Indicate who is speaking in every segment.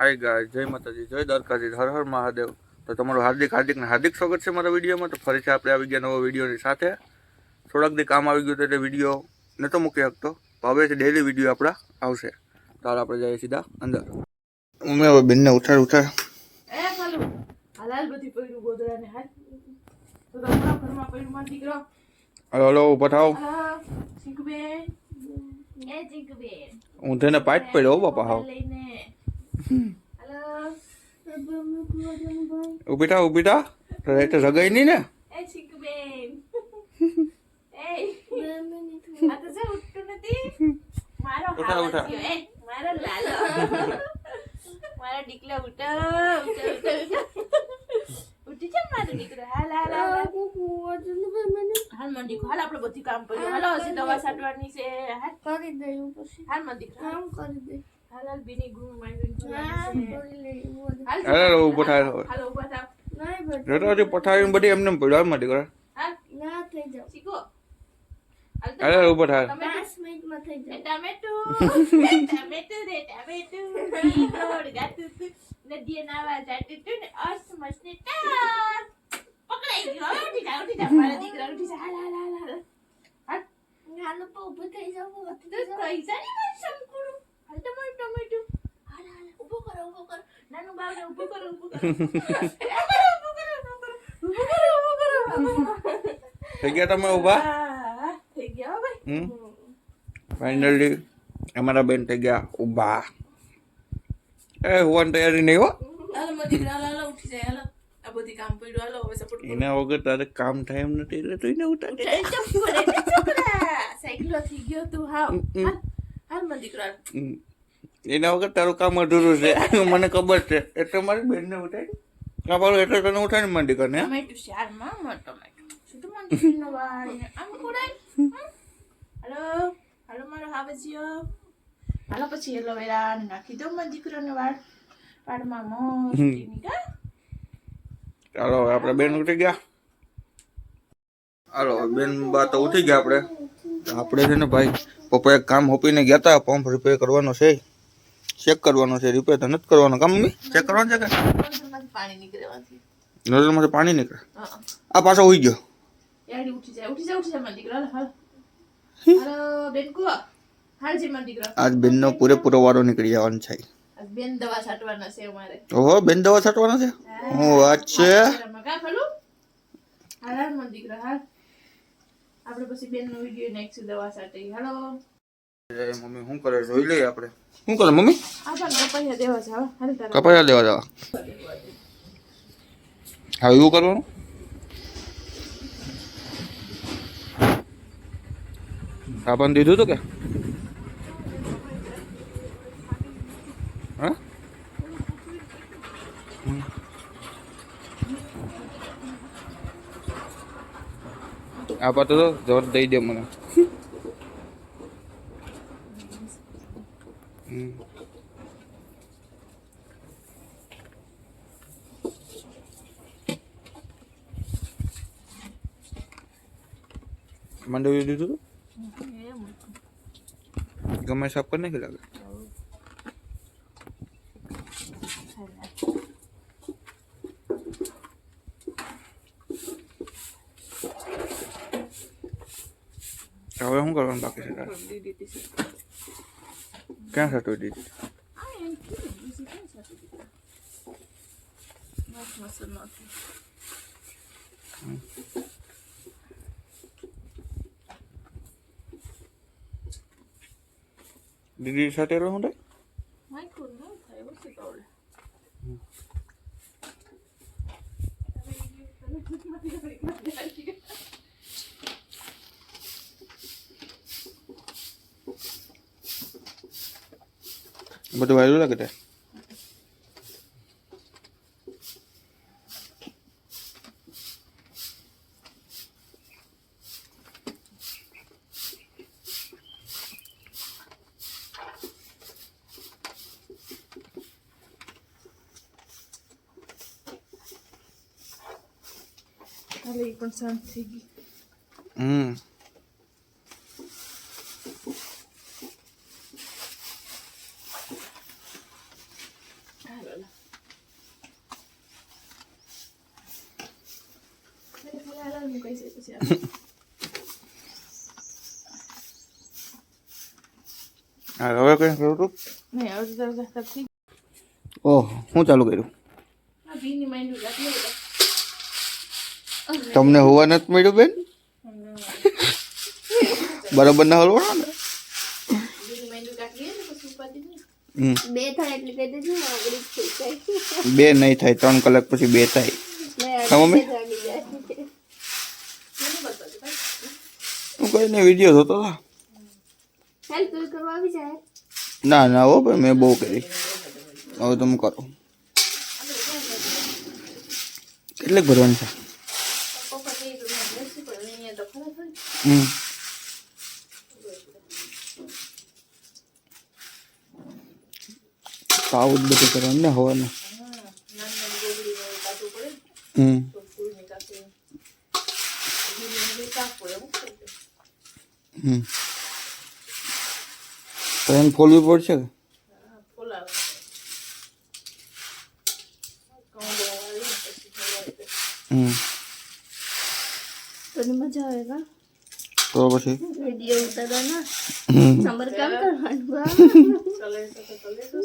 Speaker 1: હાય ગાય જય માતાજી જય દ્વારકાજી હર હર મહાદેવ. તો તમારું હાર્દિક હાર્દિક ને હાર્દિક સ્વાગત છે મારા વિડીયોમાં. તો ફરીથી આપણે આવી ગયા નવો વિડીયોની સાથે. થોડાક દી કામ આવી ગયું તો એટલે વીડિયો નહોતો મૂકી શકતો. તો હવે ડેલી વીડિયો આપણા આવશે. તાર આપણે જઈએ સીધા અંદર. મમ્મી હવે બેનને ઉઠાડ ઉઠાડ.
Speaker 2: હાલ. તો તમારા ઘરમાં પડ્યું માં દીકરો
Speaker 1: હલો હલો ઊભા થાવ
Speaker 2: હા
Speaker 1: તેને પાટ પડ્યો હો બાપા હાવ. થા તો એટલે રગાઈ નહીં ને?
Speaker 2: એ ચીકુબેન એ. આ તો જે ઉઠતું નથી. મારો
Speaker 1: ઉઠા, ઉઠા.
Speaker 2: એ મારો લાલો. મારો દીકલો ઉઠો ઉઠો જા મારો દીકરો હાલ હાલ હાલ હાલ મન દીકરો હાલ આપણે બધી કામ પડ્યું હાલો હજી દવા સાટવાની છે. હાલ.
Speaker 3: કરી દઉં પછી.
Speaker 2: હાલ મન દીકરો
Speaker 3: કામ કરી દે
Speaker 2: હાલ હાલ બીની ગુમ
Speaker 3: બધું.
Speaker 2: હાલ
Speaker 1: હાલ હાલ ઊભો થાય.
Speaker 2: હાલો ઊભા થાવ.
Speaker 3: નહીં બધું.
Speaker 1: જોતો હજી પઠાવીને બધી એમને હાલ મારી દીકરા
Speaker 2: હાલ.
Speaker 3: ના થઈ જાવ.
Speaker 2: શીખો. હાલ
Speaker 1: હાલ હાલ ઊભો થાય.
Speaker 3: મિનિટમાં થઈ
Speaker 2: એ ટમેટું ટમેટું રે ટમેટું ગાતું નદીએ નાવા જાતું તું ને અસ મસ્તી ટાર પકડાઈ ગયો. ઉઠી જા ઉઠી જા. મારા દીકરા ઉઠી જા. હાલ હાલ હાલ હાલ. હાલ.
Speaker 3: તો ઊભું થઈ જાવ થઈ જાવ.
Speaker 2: કઈ જાની વાત સંકુડું હાલ તો મારું ટમેટું હાલ હાલ ઊભો કરો ઊભો કરો નાનું બાવને ઊભો કરો ઊભો કરો ઊભો કરો ઊભો કરો ઊભો કરો ઊભો કરો ઊભો કરો
Speaker 1: થઈ ગયા તમે ઊભા?
Speaker 2: થઈ ગયા ભાઈ.
Speaker 1: ફાઇનલી અમારા બેન થઈ ગયા ઊભા. એ હોવાની તૈયારી નહીં હો? એના વગર તારે કામ થાય એમ નથી એટલે તું એને ઉતાર
Speaker 2: સાયકલો થઈ ગયો તું
Speaker 1: હા.
Speaker 2: હાલ હાલ દીકરા.
Speaker 1: એના વગર તારું કામ અધૂરું છે. મને ખબર છે. એટલે મારી બેનને ઉઠાઈ કાપાડું એટલે તને ઉઠાડી માંડી
Speaker 2: કોડાય હાલો? હાલો મારો હાવજીયો. હાલો પછી એલોવેરા ને નાખી દો મારા દીકરાનો વાળ. વાળમાં મસ્તી
Speaker 1: ચાલો હવે આપણે બેન ઉઠી ગયા. હાલો બેન બા તો ઉઠી ગયા આપણે. આપણે છે ને ભાઈ પપ્પા એક કામ હોપીને ગયા હતા પંપ રિપેર કરવાનો છે. ચેક કરવાનો છે રિપેર તો નથી કરવાનો. કામ મમ્મી? ચેક કરવાનું છે કે?
Speaker 2: પાણી
Speaker 1: નજરમાંથી પાણી નીકળે? આ પાછો ઉઈ ગયો.
Speaker 2: ઉઠી જાય ઉઠી જાય ઉઠી જાય દીકરા હાલો. હાલો હાલો બેન કુવો. હાલજી મારા દીકરા.
Speaker 1: આજ બેનનો પૂરેપૂરો વારો નીકળી જવાનો છે.
Speaker 2: આજ બેન દવા છાંટવાના છે અમારે.
Speaker 1: ઓહો બેન દવા છાંટવાનો છે? હું. વાત છે.
Speaker 2: શેરામાં કા ખલું? હાલ હાલ દીકરા હાલ. આપણે પછી બેનનો વીડિયો નાખીશું દવા છાંટી હાલો.
Speaker 1: મમ્મી શું કરે? જોઈ લઈએ આપણે. શું કરે મમ્મી?
Speaker 2: આ દેવા છે હાલો હાલ તારા.
Speaker 1: કપાયા દેવા જવા હા એવું કરવાનું? સાબન દીધું હતું કે? હા? આ પાતો તો જવાબ દઈ દે મને. હમ. મંડવી દીધું હતું ગમે સાફ કરી નાખી લાગે તો હવે શું કરવાનું બાકી છે તારે ક્યાં સાટવી દીધી દીદી સાથે રહું થાય બધું વાયલું લાગે તે
Speaker 2: હાલે ઈ પણ શાંત થઈ ગઈ
Speaker 1: હમ
Speaker 2: પછી
Speaker 1: હા હવે કઈ કરું તું ઓહ હું ચાલુ કર્યું તમને હોવા નથી મળ્યું બેન બરાબર ના હલવાનો ને
Speaker 2: ને.
Speaker 3: બે થાય એટલે કહી દેજો ને આગળ થઈ જાય
Speaker 1: બે નહીં થાય ત્રણ કલાક પછી બે થાય હા, મમ્મી? હું કઈ નહીં વીડિયો જોતો હતો
Speaker 3: હેલ્પ કરવા આવી જાય
Speaker 1: ના ના હો ભાઈ મેં બહુ કરી હવે તમે કરો કેટલીક ભરવાની છે
Speaker 2: પપ્પા કહે તો મને બેસી પડે અહીંયા તો ખરા થાય
Speaker 1: હમ તો આવું જ બધું કરવાનું ને હવાનું
Speaker 2: નાની નાની ગોગડીને કાઢવું પડે
Speaker 1: હમ
Speaker 2: તો ફૂલની કાપી ભીની કાપો એવું કરી દો.
Speaker 1: હમ તો એને ફોલવી પડશે કે? તો પછી?
Speaker 3: વીડિયો ઉતારવાના? સમર કામ કરવાનું
Speaker 2: ચલે તો ચલે તો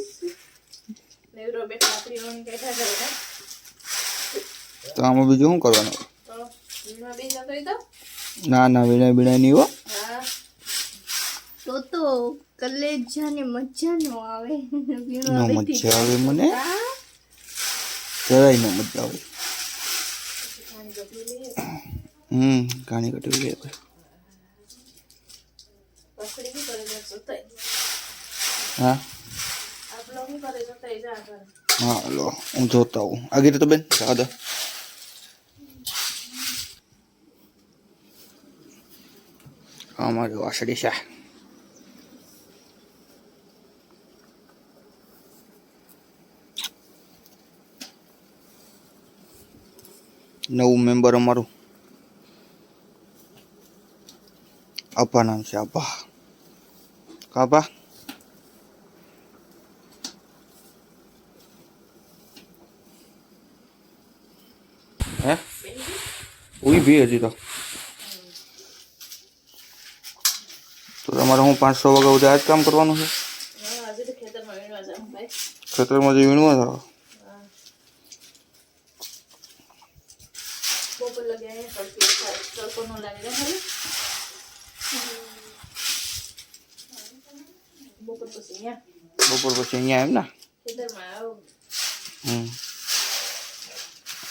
Speaker 2: નેવરો બેઠા આપણી બેઠા કરે
Speaker 1: તો આમાં બીજું શું કરવાનું ના ના વીણા બીણા નહીં હો.
Speaker 3: કલેજા મજા નો આવે.
Speaker 1: નો મજા આવે મને?
Speaker 3: હા?
Speaker 1: જરાય નો મજા આવે. હમ ઘાણી કટવી લે હા?
Speaker 2: આપણો શું કરે જોતાય જા કરે
Speaker 1: હા લો હું જોતા હું આગળ તો બેન દાદા અમારી વાસડી છે. નવું મેમ્બર અમારું. આભા નામ છે આભા કાભા હે? ઉઈ ભી હજી તો. તો તમારે હું પાંચસો વાગ્યા સુધી આ જ કામ કરવાનું છે?
Speaker 2: ખેતરમાં
Speaker 1: જઈ વીણવા જાવ
Speaker 2: હા બપોર લગે અહીંયા તડકો ન લાગે ને ખાલી બપોર પછી અહીંયા
Speaker 1: બપોર પછી અહીંયા એમ ને
Speaker 2: ખેતરમાં આવો
Speaker 1: હમ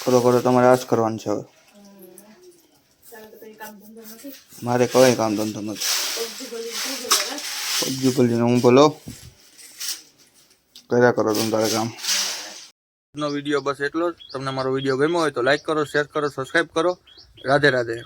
Speaker 1: કરો કરો તમારે આ જ કરવાનું છે હવે મારે કઈ કામ ધંધો નથી
Speaker 2: પબજી બોલી બોલે
Speaker 1: પબજીને હું ભલો કર્યા કરો તમે તારે કામ નો વીડિયો બસ એટલો જ તમને મારો વીડિયો ગમ્યો હોય તો લાઈક કરો શેર કરો સબસ્ક્રાઈબ કરો રાધે રાધે.